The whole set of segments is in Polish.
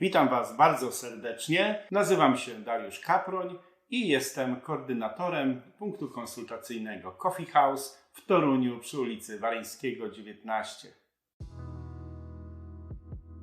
Witam Was bardzo serdecznie. Nazywam się Dariusz Kaproń i jestem koordynatorem punktu konsultacyjnego Coffee House w Toruniu przy ulicy Waryńskiego 19.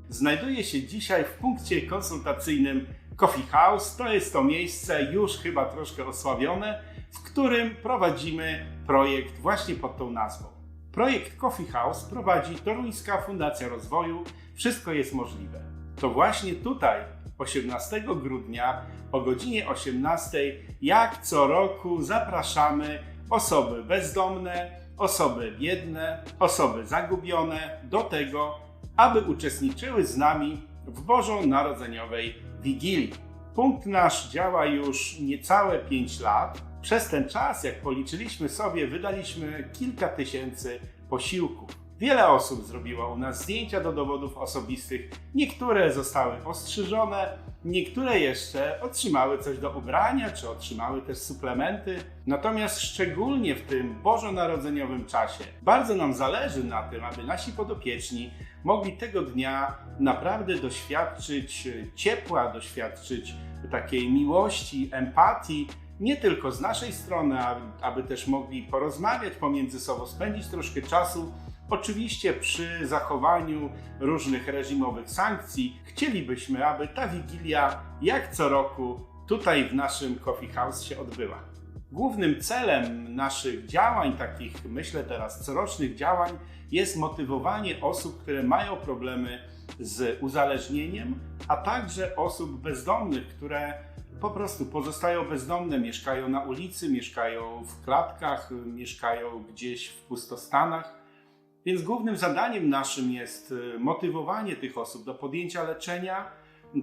Znajduję się dzisiaj w punkcie konsultacyjnym Coffee House. To jest to miejsce już chyba troszkę osławione, w którym prowadzimy projekt właśnie pod tą nazwą. Projekt Coffee House prowadzi Toruńska Fundacja Rozwoju. Wszystko jest możliwe. To właśnie tutaj 18 grudnia o godzinie 18 jak co roku zapraszamy osoby bezdomne, osoby biedne, osoby zagubione do tego, aby uczestniczyły z nami w Bożonarodzeniowej Wigilii. Punkt nasz działa już niecałe 5 lat. Przez ten czas, jak policzyliśmy sobie, wydaliśmy kilka tysięcy posiłków. Wiele osób zrobiło u nas zdjęcia do dowodów osobistych. Niektóre zostały ostrzyżone, niektóre jeszcze otrzymały coś do ubrania, czy otrzymały też suplementy. Natomiast szczególnie w tym bożonarodzeniowym czasie bardzo nam zależy na tym, aby nasi podopieczni mogli tego dnia naprawdę doświadczyć ciepła, doświadczyć takiej miłości, empatii, nie tylko z naszej strony, aby też mogli porozmawiać pomiędzy sobą, spędzić troszkę czasu. Oczywiście przy zachowaniu różnych reżimowych sankcji chcielibyśmy, aby ta wigilia jak co roku tutaj w naszym Coffee House się odbyła. Głównym celem naszych działań, takich myślę teraz corocznych działań, jest motywowanie osób, które mają problemy z uzależnieniem, a także osób bezdomnych, które po prostu pozostają bezdomne, mieszkają na ulicy, mieszkają w klatkach, mieszkają gdzieś w pustostanach. Więc głównym zadaniem naszym jest y, motywowanie tych osób do podjęcia leczenia.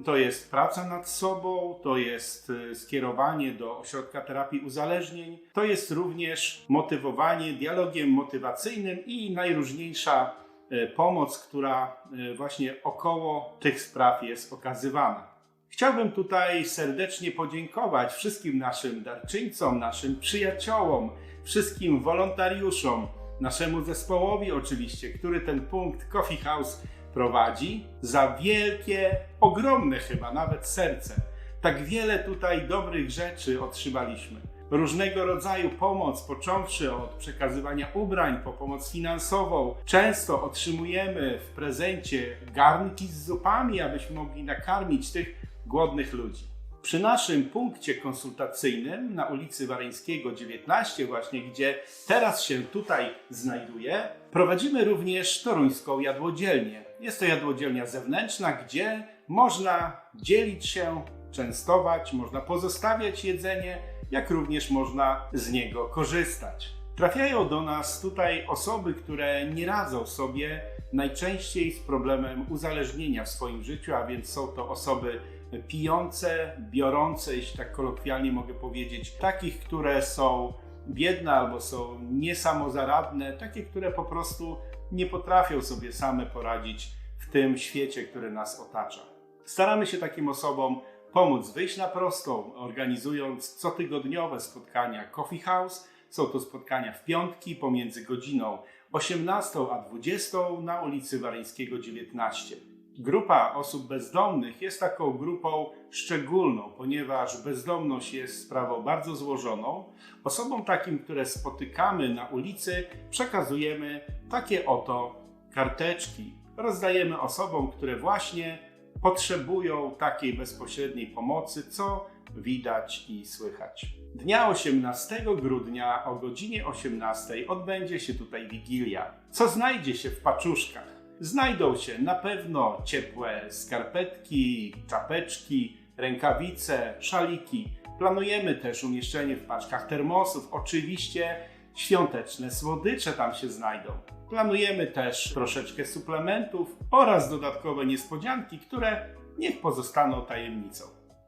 To jest praca nad sobą, to jest y, skierowanie do ośrodka terapii uzależnień, to jest również motywowanie dialogiem motywacyjnym i najróżniejsza y, pomoc, która właśnie około tych spraw jest okazywana. Chciałbym tutaj serdecznie podziękować wszystkim naszym darczyńcom, naszym przyjaciołom, wszystkim wolontariuszom, naszemu zespołowi oczywiście, który ten punkt Coffee House prowadzi, za wielkie, ogromne chyba nawet serce. Tak wiele tutaj dobrych rzeczy otrzymaliśmy. Różnego rodzaju pomoc, począwszy od przekazywania ubrań po pomoc finansową. Często otrzymujemy w prezencie garnki z zupami, abyśmy mogli nakarmić tych głodnych ludzi. Przy naszym punkcie konsultacyjnym na ulicy Waryńskiego 19, właśnie gdzie teraz się tutaj znajduję, prowadzimy również toruńską jadłodzielnię. Jest to jadłodzielnia zewnętrzna, gdzie można dzielić się, częstować, można pozostawiać jedzenie, jak również można z niego korzystać. Trafiają do nas tutaj osoby, które nie radzą sobie najczęściej z problemem uzależnienia w swoim życiu, a więc są to osoby pijące, biorące, jeśli tak kolokwialnie mogę powiedzieć, takich, które są biedne albo są niesamozaradne, takie, które po prostu nie potrafią sobie same poradzić w tym świecie, który nas otacza. Staramy się takim osobom pomóc wyjść na prostą, organizując cotygodniowe spotkania Coffee House. Są to spotkania w piątki pomiędzy godziną 18 a 20 na ulicy Waryńskiego 19. Grupa osób bezdomnych jest taką grupą szczególną, ponieważ bezdomność jest sprawą bardzo złożoną. Osobom takim, które spotykamy na ulicy, przekazujemy takie oto karteczki. Rozdajemy osobom, które właśnie potrzebują takiej bezpośredniej pomocy, co widać i słychać. Dnia 18 grudnia o godzinie 18 odbędzie się tutaj wigilia. Co znajdzie się w paczuszkach? Znajdą się na pewno ciepłe skarpetki, czapeczki, rękawice, szaliki. Planujemy też umieszczenie w paczkach termosów. Oczywiście świąteczne słodycze tam się znajdą. Planujemy też troszeczkę suplementów oraz dodatkowe niespodzianki, które niech pozostaną tajemnicą.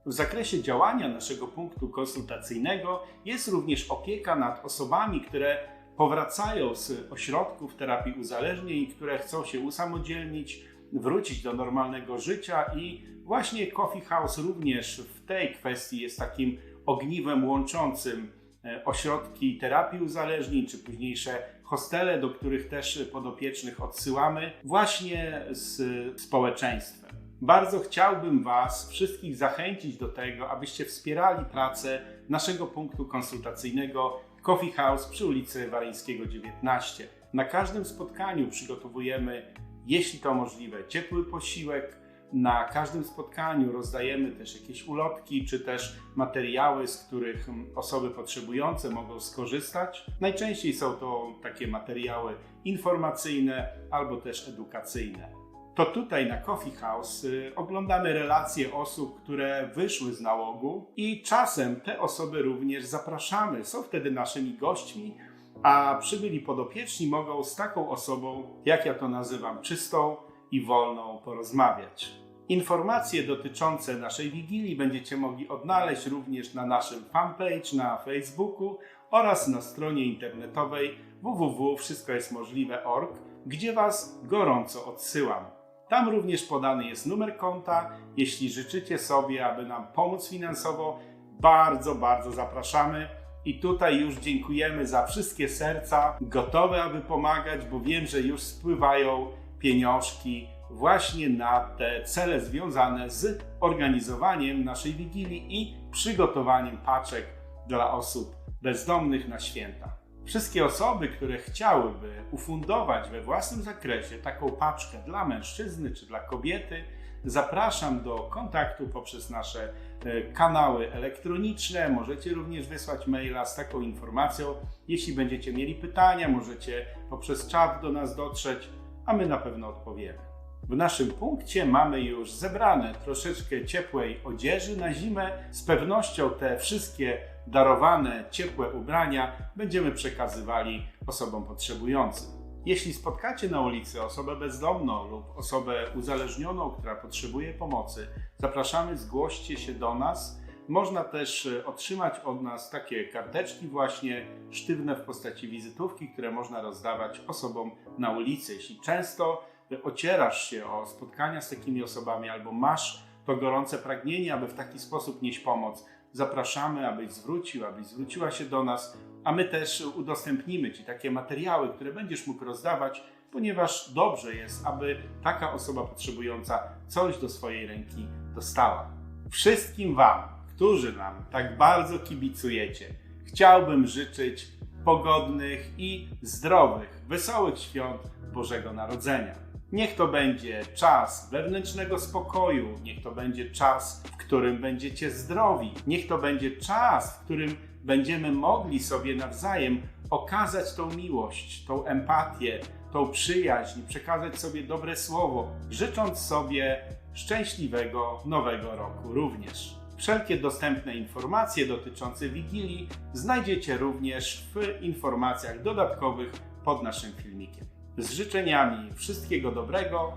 W zakresie działania naszego punktu konsultacyjnego jest również opieka nad osobami, które powracają z ośrodków terapii uzależnień, które chcą się usamodzielnić, wrócić do normalnego życia i właśnie Coffee House również w tej kwestii jest takim ogniwem łączącym e, ośrodki terapii uzależnień, czy późniejsze hostele, do których też podopiecznych odsyłamy, właśnie z społeczeństwem. Bardzo chciałbym Was wszystkich zachęcić do tego, abyście wspierali pracę naszego punktu konsultacyjnego Coffee House przy ulicy Waryńskiego 19. Na każdym spotkaniu przygotowujemy, jeśli to możliwe, ciepły posiłek. Na każdym spotkaniu rozdajemy też jakieś ulotki, czy też materiały, z których osoby potrzebujące mogą skorzystać. Najczęściej są to takie materiały informacyjne albo też edukacyjne to tutaj na Coffee House y, oglądamy relacje osób, które wyszły z nałogu i czasem te osoby również zapraszamy. Są wtedy naszymi gośćmi, a przybyli podopieczni mogą z taką osobą, jak ja to nazywam, czystą i wolną porozmawiać. Informacje dotyczące naszej wigilii będziecie mogli odnaleźć również na naszym fanpage na Facebooku oraz na stronie internetowej www.wszystkojestmożliwe.org, gdzie Was gorąco odsyłam. Tam również podany jest numer konta. Jeśli życzycie sobie, aby nam pomóc finansowo, bardzo, bardzo zapraszamy. I tutaj już dziękujemy za wszystkie serca gotowe, aby pomagać, bo wiem, że już spływają pieniążki właśnie na te cele związane z organizowaniem naszej wigilii i przygotowaniem paczek dla osób bezdomnych na święta. Wszystkie osoby, które chciałyby ufundować we własnym zakresie taką paczkę dla mężczyzny czy dla kobiety, zapraszam do kontaktu poprzez nasze e, kanały elektroniczne. Możecie również wysłać maila z taką informacją. Jeśli będziecie mieli pytania, możecie poprzez czat do nas dotrzeć, a my na pewno odpowiemy. W naszym punkcie mamy już zebrane troszeczkę ciepłej odzieży na zimę. Z pewnością te wszystkie darowane ciepłe ubrania będziemy przekazywali osobom potrzebującym. Jeśli spotkacie na ulicy osobę bezdomną lub osobę uzależnioną, która potrzebuje pomocy, zapraszamy, zgłoście się do nas. Można też e, otrzymać od nas takie karteczki właśnie sztywne w postaci wizytówki, które można rozdawać osobom na ulicy. Jeśli często ocierasz się o spotkania z takimi osobami albo masz to gorące pragnienie, aby w taki sposób nieść pomoc, zapraszamy, abyś zwrócił, abyś zwróciła się do nas, a my też udostępnimy Ci takie materiały, które będziesz mógł rozdawać, ponieważ dobrze jest, aby taka osoba potrzebująca coś do swojej ręki dostała. Wszystkim Wam, którzy nam tak bardzo kibicujecie, chciałbym życzyć pogodnych i zdrowych, wesołych świąt Bożego Narodzenia. Niech to będzie czas wewnętrznego spokoju, niech to będzie czas, w którym będziecie zdrowi, niech to będzie czas, w którym będziemy mogli sobie nawzajem okazać tą miłość, tą empatię, tą przyjaźń, przekazać sobie dobre słowo, życząc sobie szczęśliwego nowego roku również. Wszelkie dostępne informacje dotyczące Wigilii znajdziecie również w informacjach dodatkowych pod naszym filmikiem. Z życzeniami wszystkiego dobrego.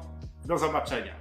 Do zobaczenia.